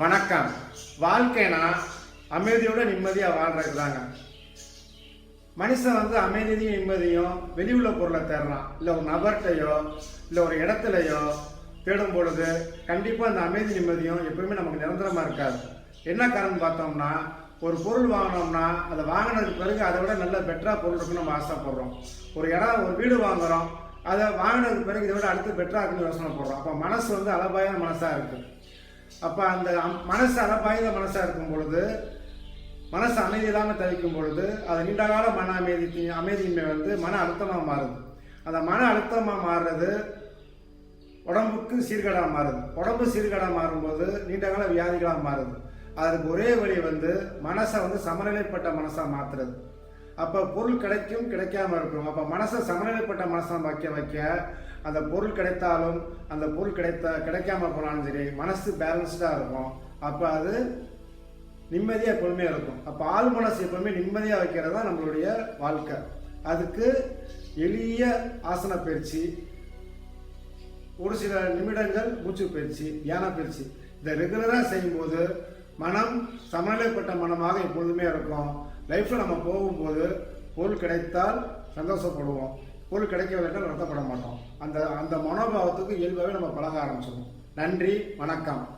வணக்கம். வாழ்க்கைனா அமைதியோட நிம்மதியாக வாழ்றது தாங்க மனுஷன் வந்து அமைதியும் நிம்மதியும் வெளியுள்ள பொருளை தேடுறான். இல்லை ஒரு நபர்கிட்டையோ இல்லை ஒரு இடத்துலையோ தேடும் பொழுது கண்டிப்பாக அந்த அமைதி நிம்மதியும் எப்பவுமே நமக்கு நிரந்தரமாக இருக்காது. என்ன காரணம் பார்த்தோம்னா ஒரு பொருள் வாங்கினோம்னா அதை வாங்கினதுக்கு பிறகு அதை விட நல்ல பெட்டராக பொருள் இருக்குன்னு நம்ம ஆசைப்படுறோம். ஒரு இடம் ஒரு வீடு வாங்குகிறோம் அதை வாங்கினதுக்கு பிறகு இதை விட அடுத்து பெட்டராக இருக்குன்னு யோசனை போடுறோம் அப்போ மனசு வந்து அளபாயான மனசாக இருக்குது அப்போ அந்த அம்- மனசு அளபாயுத மனசாக இருக்கும் பொழுது மனசு அமைதி இல்லாமல் தவிக்கும் பொழுது அது நீண்டகால மன அமைதி அமைதியின்மை வந்து மன அழுத்தமாக மாறுது. அந்த மன அழுத்தமாக மாறுறது உடம்புக்கு சீர்கேடாக மாறுது. உடம்பு சீர்கேடாக மாறும்போது நீண்டகால வியாதிகளாக மாறுது. அதுக்கு ஒரே வழி வந்து மனசை வந்து சமநிலைப்பட்ட மனசாக மாற்றுறது அப்போ பொருள் கிடைக்கும் கிடைக்காம இருக்கும் அப்போ மனசை சமநிலைப்பட்ட மனசை வைக்க வைக்க அந்த பொருள் கிடைத்தாலும் அந்த பொருள் கிடைத்த கிடைக்காம போனாலும் சரி மனசு பேலன்ஸ்டாக இருக்கும். அப்போ அது நிம்மதியாக எப்பவுமே இருக்கும். அப்போ ஆள் மனசு எப்பவுமே நிம்மதியாக வைக்கிறது தான் நம்மளுடைய வாழ்க்கை. அதுக்கு எளிய ஆசன பயிற்சி ஒரு சில நிமிடங்கள் மூச்சு பயிற்சி தியான பயிற்சி. இதை ரெகுலராக செய்யும்போது மனம் சமநிலைப்பட்ட மனமாக எப்பொழுதுமே இருக்கும். லைஃப்பில் நம்ம போகும்போது பொருள் கிடைத்தால் சந்தோஷப்படுவோம். பொருள் கிடைக்கவில்லைன்னா நடத்தப்பட மாட்டோம். அந்த அந்த மனோபாவத்துக்கு இயல்பாகவே நம்ம பழக ஆரம்பிச்சிடும் நன்றி வணக்கம்.